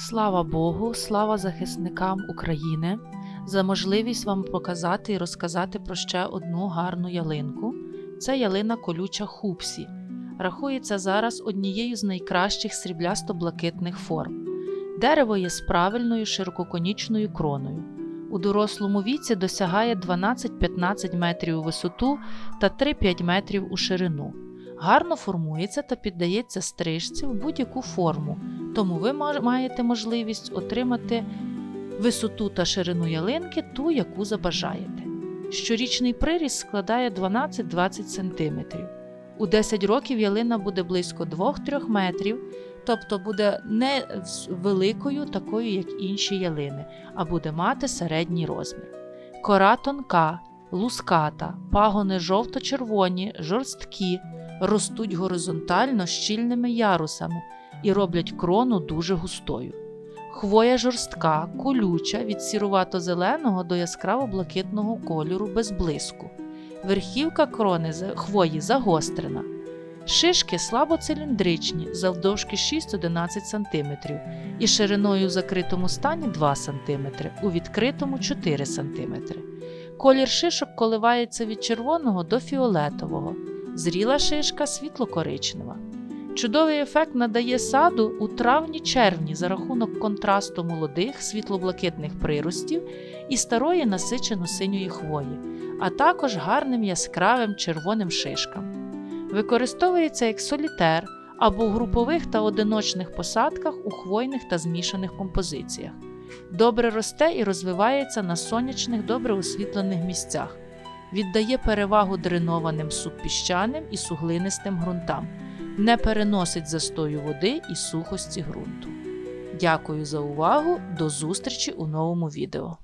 Слава Богу, слава захисникам України за можливість вам показати і розказати про ще одну гарну ялинку. Це ялина колюча Хупсі. Рахується зараз однією з найкращих сріблясто-блакитних форм. Дерево є з правильною ширококонічною кроною. У дорослому віці досягає 12-15 метрів у висоту та 3-5 метрів у ширину. Гарно формується та піддається стрижці в будь-яку форму, тому ви маєте можливість отримати висоту та ширину ялинки ту, яку забажаєте. Щорічний приріст складає 12-20 см. У 10 років ялина буде близько 2-3 метрів, тобто буде не великою, такою, як інші ялини, а буде мати середній розмір. Кора тонка, луската, пагони жовто-червоні, жорсткі, ростуть горизонтально щільними ярусами і роблять крону дуже густою. Хвоя жорстка, колюча від сірувато-зеленого до яскраво-блакитного кольору без блиску. Верхівка крони хвої загострена. Шишки слабоциліндричні, завдовжки 6-11 см і шириною в закритому стані 2 см, у відкритому 4 см. Колір шишок коливається від червоного до фіолетового, зріла шишка світло-коричнева. Чудовий ефект надає саду у травні-червні за рахунок контрасту молодих світло-блакитних приростів і старої насичено-синьої хвої, а також гарним яскравим червоним шишкам. Використовується як солітер або в групових та одиночних посадках у хвойних та змішаних композиціях. Добре росте і розвивається на сонячних, добре освітлених місцях. Віддає перевагу дренованим субпіщаним і суглинистим ґрунтам не переносить застою води і сухості ґрунту. Дякую за увагу! До зустрічі у новому відео!